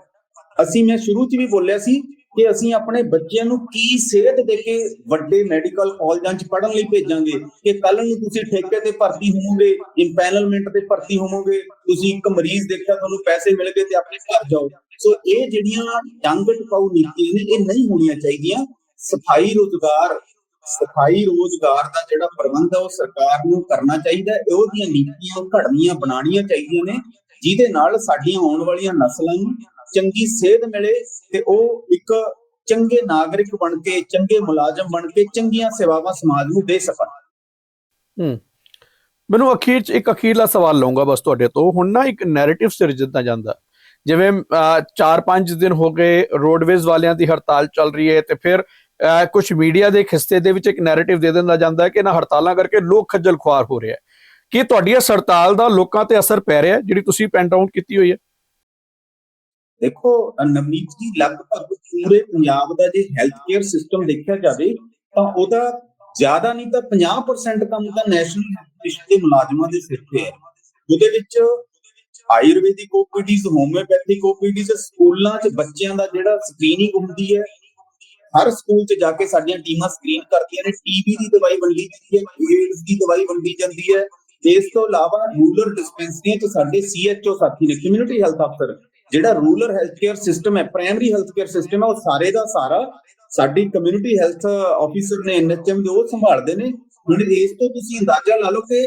ਅਸੀਂ, ਮੈਂ ਸ਼ੁਰੂ 'ਚ ਵੀ ਬੋਲਿਆ ਸੀ ਕਿ ਅਸੀਂ ਆਪਣੇ ਬੱਚਿਆਂ ਨੂੰ ਕੀ ਸਿਹਤ ਦੇ ਕੇ ਵੱਡੇ ਮੈਡੀਕਲ ਕਾਲਜਾਂ 'ਚ ਪੜ੍ਹਨ ਲਈ ਭੇਜਾਂਗੇ? ਕਿ ਕੱਲ ਨੂੰ ਤੁਸੀਂ ਠੇਕੇ ਤੇ ਭਰਤੀ ਹੋਵੋਗੇ ਇੰਪੈਨਲਮੈਂਟ ਤੇ ਭਰਤੀ ਹੋਵੋਗੇ, ਤੁਸੀਂ ਇੱਕ ਮਰੀਜ਼ ਦੇਖਿਆ, ਤੁਹਾਨੂੰ ਪੈਸੇ ਮਿਲ ਗਏ ਤੇ ਆਪਣੇ ਘਰ ਜਾਓ। ਸੋ ਇਹ ਜਿਹੜੀਆਂ ਡੰਗ ਟਿਕਾਊ ਨੀਤੀਆਂ ਨੇ, ਇਹ ਨਹੀਂ ਹੋਣੀਆਂ ਚਾਹੀਦੀਆਂ। ਸਫ਼ਾਈ ਰੋਜ਼ਗਾਰ ਸਫ਼ਾਈ ਰੋਜ਼ਗਾਰ ਦਾ ਜਿਹੜਾ ਪ੍ਰਬੰਧ ਹੈ ਉਹ ਸਰਕਾਰ ਨੂੰ ਕਰਨਾ ਚਾਹੀਦਾ ਹੈ। ਇਹੋ ਜਿਹੀਆਂ ਨੀਤੀਆਂ, ਘੜਨੀਆਂ ਬਣਾਉਣੀਆਂ ਚਾਹੀਦੀਆਂ ਨੇ, ਜਿਹਦੇ ਨਾਲ ਸਾਡੀਆਂ ਆਉਣ ਵਾਲੀਆਂ ਨਸਲਾਂ ਨੂੰ ਚੰਗੀ ਸੇਧ ਮਿਲੇ ਤੇ ਉਹ ਇੱਕ ਚੰਗੇ ਨਾਗਰਿਕ ਬਣ ਕੇ, ਚੰਗੇ ਮੁਲਾਜ਼ਮ ਬਣ ਕੇ, ਚੰਗੀਆਂ ਸੇਵਾਵਾਂ ਸਮਾਜ ਨੂੰ ਦੇ ਸਕਣ। ਮੈਨੂੰ ਅਖੀਰ ਚ ਇੱਕ ਅਖੀਰਲਾ ਸਵਾਲ ਲਵਾਂਗਾ ਬਸ ਤੁਹਾਡੇ ਤੋਂ। ਹੁਣ ਨਾ ਇੱਕ ਨੈਰੇਟਿਵ ਸਿਰਜਦਾ ਜਾਂਦਾ ਜਿਵੇਂ 4-5 ਦਿਨ ਹੋ ਗਏ ਰੋਡਵੇਜ਼ ਵਾਲਿਆਂ ਦੀ ਹੜਤਾਲ ਚੱਲ ਰਹੀ ਹੈ ਤੇ ਫਿਰ ਕੁਝ ਮੀਡੀਆ ਦੇ ਇੱਕ ਦੇ ਵਿੱਚ ਇੱਕ ਨੈਰੇਟਿਵ ਦੇ ਦਿੰਦਾ ਜਾਂਦਾ ਹੈ ਕਿ ਨਾ ਹੜਤਾਲਾਂ ਕਰਕੇ ਲੋਕ ਖੱਜਲ ਖੁਆਰ ਹੋ ਰਿਹਾ ਹੈ। ਕੀ ਤੁਹਾਡੀ ਇਸ ਹੜਤਾਲ ਦਾ ਲੋਕਾਂ ਤੇ ਅਸਰ ਪੈ ਰਿਹਾ ਹੈ, ਜਿਹੜੀ ਤੁਸੀਂ ਪੈਂਟ ਆਊਟ ਕੀਤੀ ਹੋਈ ਹੈ? ਦੇਖੋ, ਨਵਨੀਤ ਜੀ, ਲਗਭਗ ਪੂਰੇ ਪੰਜਾਬ ਦਾ ਜੇ ਹੈਲਥ ਕੇਅਰ ਸਿਸਟਮ ਦੇਖਿਆ ਜਾਵੇ, ਤਾਂ ਉਹਦਾ ਜ਼ਿਆਦਾ ਨਹੀਂ ਤਾਂ 50% ਕੰਮ ਤਾਂ ਨੈਸ਼ਨਲ ਮਿਸ਼ਨ ਦੇ ਮੁਲਾਜ਼ਮਾਂ ਦੇ ਸਿਰ ਤੇ ਹੈ। ਉਹਦੇ ਵਿੱਚ ਆਯੁਰਵੈਦਿਕ ਓਪੀਡੀਜ਼ ਹੋਮਿਓਪੈਥਿਕ ਓਪੀਡੀਜ਼ ਸਕੂਲਾਂ 'ਚ ਬੱਚਿਆਂ ਦਾ ਜਿਹੜਾ ਸਕਰੀਨਿੰਗ ਹੁੰਦੀ ਹੈ, ਹਰ ਸਕੂਲ 'ਚ ਜਾ ਕੇ ਸਾਡੀਆਂ ਟੀਮਾਂ ਸਕਰੀਨ ਕਰਦੀਆਂ ਨੇ ਟੀਬੀ ਦੀ ਦਵਾਈ ਵੰਡੀ ਜਾਂਦੀ ਹੈ ਏਡਸ ਦੀ ਦਵਾਈ ਵੰਡੀ ਜਾਂਦੀ ਹੈ। ਇਸ ਤੋਂ ਇਲਾਵਾ ਰੂਰਲ ਡਿਸਪੈਂਸਰੀਆਂ 'ਚ ਸਾਡੇ ਸੀਐਚਓ ਸਾਥੀ ਨੇ ਕਮਿਊਨਿਟੀ ਹੈਲਥ ਅਫਸਰ ਜਿਹੜਾ ਰੂਰਲ ਹੈਲਥ ਕੇਅਰ ਸਿਸਟਮ ਹੈ ਪ੍ਰਾਇਮਰੀ ਹੈਲਥ ਕੇਅਰ ਸਿਸਟਮ ਹੈ, ਉਹ ਸਾਰੇ ਦਾ ਸਾਰਾ ਸਾਡੀ ਕਮਿਊਨਿਟੀ ਹੈਲਥ ਆਫੀਸਰ ਨੇ ਐਨਐਚਐਮ ਦੇ, ਉਹ ਸੰਭਾਲਦੇ ਨੇ। ਹੁਣ ਇਸ ਤੋਂ ਤੁਸੀਂ ਅੰਦਾਜ਼ਾ ਲਾ ਲਓ ਕਿ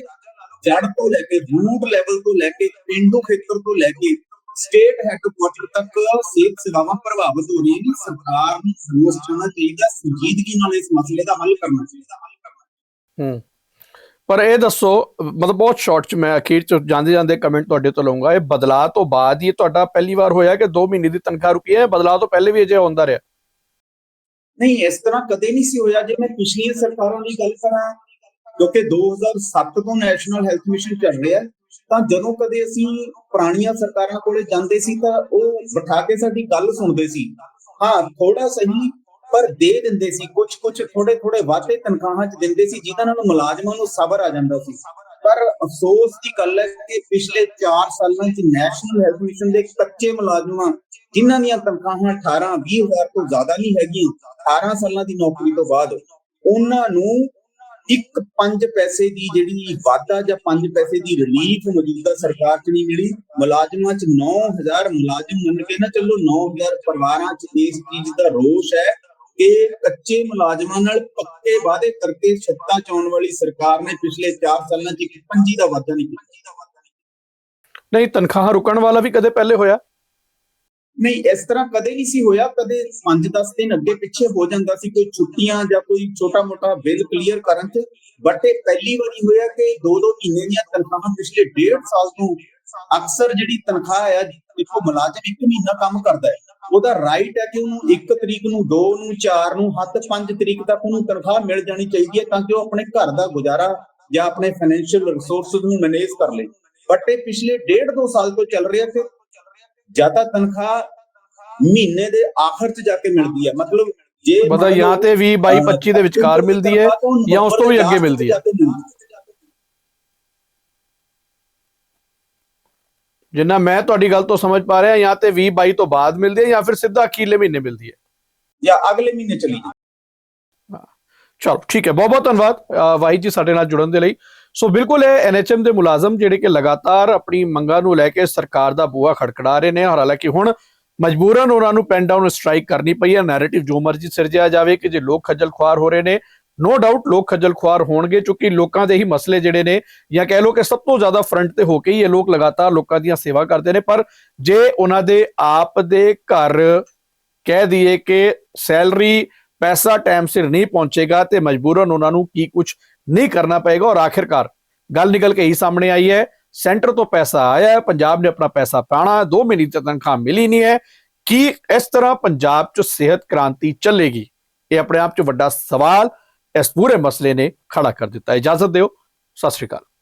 ਜੜ ਤੋਂ ਲੈ ਕੇ ਰੂਟ ਲੈਵਲ ਤੋਂ ਲੈ ਕੇ, ਪਿੰਡੂ ਖੇਤਰ ਤੋਂ ਲੈ ਕੇ ਸਟੇਟ ਹੈੱਡਕੁਆਟਰ ਤੱਕ ਸਿਹਤ ਸੇਵਾਵਾਂ ਪ੍ਰਭਾਵਿਤ ਹੋ ਰਹੀਆਂ ਨੇ। ਸਰਕਾਰ ਨੂੰ ਸਮਝ ਚਾਹੀਦਾ, ਸੰਜੀਦਗੀ ਨਾਲ ਇਸ ਮਸਲੇ ਦਾ ਹੱਲ ਕਰਨਾ ਚਾਹੀਦਾ। ਹੂੰ। ਪਰ ਇਹ ਦੱਸੋ, ਮਤਲਬ ਬਹੁਤ ਸ਼ਾਰਟ ਚ ਮੈਂ ਅਖੀਰ ਚ ਜਾਂਦੇ ਜਾਂਦੇ ਕਮੈਂਟ ਤੁਹਾਡੇ ਤੋਂ ਲਵਾਂਗਾ ਇਹ ਬਦਲਾਅ ਤੋਂ ਬਾਅਦ ਇਹ ਤੁਹਾਡਾ ਪਹਿਲੀ ਵਾਰ ਹੋਇਆ ਕਿ 2 ਮਹੀਨੇ ਦੀ ਤਨਖਾਹ ਰੁਕੀ ਹੈ? ਬਦਲਾਅ ਤੋਂ ਪਹਿਲੇ ਵੀ ਅਜੇ ਹੁੰਦਾ ਰਿਹਾ? ਨਹੀਂ, ਇਸ ਤਰ੍ਹਾਂ ਕਦੇ ਨਹੀਂ ਸੀ ਹੋਇਆ ਜੇ ਮੈਂ ਪਿਛਲੀਆਂ ਸਰਕਾਰਾਂ ਦੀ ਗੱਲ ਕਰਾਂ, ਕਿਉਂਕਿ 2007 ਤੋਂ ਨੈਸ਼ਨਲ ਹੈਲਥ ਮਿਸ਼ਨ ਚੱਲ ਰਿਹਾ ਤਾਂ ਜਦੋਂ ਕਦੇ ਅਸੀਂ ਪੁਰਾਣੀਆਂ ਸਰਕਾਰਾਂ ਕੋਲੇ ਜਾਂਦੇ ਸੀ ਤਾਂ ਉਹ ਬਿਠਾ ਕੇ ਸਾਡੀ ਗੱਲ ਸੁਣਦੇ ਸੀ। ਹਾਂ ਥੋੜਾ ਸਹੀ ਪਰ ਦੇ ਦਿੰਦੇ ਸੀ ਕੁਝ ਕੁਝ ਥੋੜੇ ਥੋੜੇ ਵਾਧੇ ਤਨਖਾਹਾਂ ਚ ਦਿੰਦੇ ਸੀ ਜਿਨ੍ਹਾਂ ਨਾਲ ਮੁਲਾਜ਼ਮਾਂ ਨੂੰ ਸਬਰ ਆ ਜਾਂਦਾ ਸੀ। ਪਰ ਅਫਸੋਸ ਦੀ ਗੱਲ ਹੈ ਕਿ ਪਿਛਲੇ 4 ਸਾਲਾਂ ਚ ਨੈਸ਼ਨਲ ਹੈਲਥ ਮਿਸ਼ਨ ਦੇ ਕੱਚੇ ਮੁਲਾਜ਼ਮਾਂ, ਜਿਨ੍ਹਾਂ ਦੀਆਂ ਤਨਖਾਹਾਂ 18 20 ਤੋਂ ਜ਼ਿਆਦਾ ਨਹੀਂ ਹੈਗੀਆਂ 18 ਸਾਲਾਂ ਦੀ ਨੌਕਰੀ ਤੋਂ ਬਾਅਦ, ਉਹਨਾਂ ਨੂੰ ਇੱਕ 5 ਪੈਸੇ ਦੀ ਜਿਹੜੀ ਵਾਧਾ ਜਾਂ 5 ਪੈਸੇ ਦੀ ਰਿਲੀਫ ਮੌਜੂਦਾ ਸਰਕਾਰ 'ਚ ਨਹੀਂ ਮਿਲੀ, ਮੁਲਾਜ਼ਮਾਂ 'ਚ 9000 ਮੁਲਾਜ਼ਮ ਮੰਨ ਕੇ ਨਾ ਚੱਲੋ 9000 ਪਰਿਵਾਰਾਂ 'ਚ ਇਸ ਚੀਜ਼ ਦਾ ਰੋਸ਼ ਹੈ ਕਿ ਕੱਚੇ ਮੁਲਾਜ਼ਮਾਂ ਨਾਲ ਪੱਕੇ ਵਾਅਦੇ ਕਰਕੇ ਸੱਤਾ ਚਾਉਣ ਵਾਲੀ ਸਰਕਾਰ ਨੇ ਪਿਛਲੇ 4 ਸਾਲਾਂ 'ਚ ਇੱਕ ਪੰਜੀ ਦਾ ਵਾਧਾ ਨਹੀਂ ਕੀਤਾ। ਨਹੀਂ ਤਨਖਾਹ ਰੁਕਣ ਵਾਲਾ ਵੀ ਕਦੇ ਪਹਿਲੇ ਹੋਇਆ? ਨਹੀਂ ਇਸ ਤਰ੍ਹਾਂ ਕਦੇ ਨਹੀਂ ਸੀ ਹੋਇਆ। ਕਦੇ 5-10 ਦਿਨ ਅੱਗੇ ਪਿੱਛੇ ਹੋ ਜਾਂਦਾ ਸੀ ਕੋਈ ਛੁੱਟੀਆਂ ਜਾਂ ਕੋਈ ਛੋਟਾ-ਮੋਟਾ ਬਿੱਲ ਕਲੀਅਰ ਕਰਨ ਚ। ਬਟ ਇਹ ਪਹਿਲੀ ਵਾਰੀ ਹੋਇਆ ਕਿ 2-2 ਮਹੀਨੇ ਦੀਆਂ ਤਨਖਾਹਾਂ ਪਿਛਲੇ 1.5 ਸਾਲ ਤੋਂ ਅਕਸਰ ਜਿਹੜੀ ਤਨਖਾਹ ਹੈ ਦੇਖੋ ਮੁਲਾਜ਼ਮ ਇੱਕ ਮਹੀਨਾ ਕੰਮ ਕਰਦਾ ਹੈ ਉਹਦਾ ਰਾਈਟ ਹੈ ਕਿ ਉਹਨੂੰ 1 ਤਰੀਕ ਨੂੰ 2 ਨੂੰ 4 ਨੂੰ ਹੱਦ 5 ਤਰੀਕ ਤੱਕ ਉਹਨੂੰ ਤਨਖਾਹ ਮਿਲ ਜਾਣੀ ਚਾਹੀਦੀ ਹੈ ਤਾਂ ਕਿ ਉਹ ਆਪਣੇ ਘਰ ਦਾ ਗੁਜ਼ਾਰਾ ਜਾਂ ਆਪਣੇ ਫਾਈਨੈਂਸ਼ੀਅਲ ਰਿਸੋਰਸਸ ਨੂੰ ਮੈਨੇਜ ਕਰ ਲੇ। ਬਟ ਇਹ ਪਿਛਲੇ 1.5 2 ਸਾਲ ਤੋਂ ਚੱਲ ਰਿਹਾ ਕਿ ਜ਼ਿਆਦਾ ਤਨਖਾਹ ਮਹੀਨੇ ਦੇ ਆਖਰ 'ਚ ਜਾ ਕੇ ਮਿਲਦੀ ਹੈ। ਮਤਲਬ ਜੇ ਪਤਾ ਜਾਂ ਤੇ 20 22 ਅਹ, 25 ਦੇ ਵਿਚਕਾਰ ਮਿਲਦੀ ਹੈ ਜਾਂ ਉਸ ਤੋਂ ਵੀ ਅੱਗੇ ਮਿਲਦੀ ਹੈ ਜਾ ਕੇ ਮਿਲਦੀ ਹੈ। ਜਿੰਨਾ ਮੈਂ ਤੁਹਾਡੀ ਗੱਲ ਤੋਂ ਸਮਝ ਪਾ ਰਿਹਾ ਜਾਂ ਤੇ 20 22 ਤੋਂ ਬਾਅਦ ਮਿਲਦੀ ਹੈ ਜਾਂ ਫਿਰ ਸਿੱਧਾ ਅਖੀਰਲੇ ਮਹੀਨੇ ਮਿਲਦੀ ਹੈ। ਜਾਂ ਅਗਲੇ ਮਹੀਨੇ ਚਲੀ ਚਲੋ ਠੀਕ ਹੈ। ਬਹੁਤ ਬਹੁਤ ਧੰਨਵਾਦ ਵਾਹਿਦ ਜੀ ਸਾਡੇ ਨਾਲ ਜੁੜਨ ਦੇ ਲਈ। ਸੋ ਬਿਲਕੁਲ ਇਹ ਐਨਐਚਐਮ ਦੇ ਮੁਲਾਜ਼ਮ ਜਿਹੜੇ ਕਿ ਲਗਾਤਾਰ ਆਪਣੀ ਮੰਗਾਂ ਨੂੰ ਲੈ ਕੇ ਸਰਕਾਰ ਦਾ ਬੂਹਾ ਖੜਕੜਾ ਰਹੇ ਨੇ ਹਾਲਾਂਕਿ ਹੁਣ ਮਜਬੂਰਨ ਉਹਨਾਂ ਨੂੰ ਪੈਨ ਡਾਊਨ ਸਟ੍ਰਾਈਕ ਕਰਨੀ ਪਈ ਹੈ। ਨੈਰੇਟਿਵ ਜੋ ਮਰਜ਼ੀ ਸਿਰਜਿਆ ਜਾਵੇ ਕਿ ਜੇ ਲੋਕ ਖੱਜਲ ਖੁਆਰ ਹੋ ਰਹੇ ਨੇ ਨੋ ਡਾਊਟ ਲੋਕ ਖੱਜਲ ਖੁਆਰ ਹੋਣਗੇ, ਕਿਉਂਕਿ ਲੋਕਾਂ ਦੇ ਹੀ ਮਸਲੇ ਜਿਹੜੇ ਨੇ, ਜਾਂ ਕਹਿ ਲਓ ਕਿ ਸਭ ਤੋਂ ਜ਼ਿਆਦਾ ਫਰੰਟ ਤੇ ਹੋ ਕੇ ਹੀ ਇਹ ਲੋਕ ਲਗਾਤਾਰ ਲੋਕਾਂ ਦੀਆਂ ਸੇਵਾ ਕਰਦੇ ਨੇ। ਪਰ ਜੇ ਉਹਨਾਂ ਦੇ ਆਪ ਦੇ ਘਰ ਕਹਿ ਦਈਏ ਕਿ ਸੈਲਰੀ ਪੈਸਾ ਟਾਈਮ ਸਿਰ ਨਹੀਂ ਪਹੁੰਚੇਗਾ ਤੇ ਮਜਬੂਰਨ ਉਹਨਾਂ ਨੂੰ ਕੀ ਕੁਝ ਨਹੀਂ ਕਰਨਾ ਪਏਗਾ ਔਰ ਆਖਿਰਕਾਰ ਗੱਲ ਨਿਕਲ ਕੇ ਹੀ ਸਾਹਮਣੇ ਆਈ ਹੈ ਸੈਂਟਰ ਤੋਂ ਪੈਸਾ ਆਇਆ ਹੈ, ਪੰਜਾਬ ਨੇ ਆਪਣਾ ਪੈਸਾ ਪਾਣਾ 2 ਮਹੀਨੇ ਦੀ ਤਨਖਾਹ ਮਿਲੀ ਨਹੀਂ ਹੈ। ਕੀ ਇਸ ਤਰ੍ਹਾਂ ਪੰਜਾਬ 'ਚ ਸਿਹਤ ਕ੍ਰਾਂਤੀ ਚੱਲੇਗੀ? ਇਹ ਆਪਣੇ ਆਪ 'ਚ ਵੱਡਾ ਸਵਾਲ ਇਸ ਪੂਰੇ ਮਸਲੇ ਨੇ ਖੜਾ ਕਰ ਦਿੱਤਾ। ਇਜਾਜ਼ਤ ਦਿਓ। ਸਤਿ ਸ਼੍ਰੀ ਅਕਾਲ।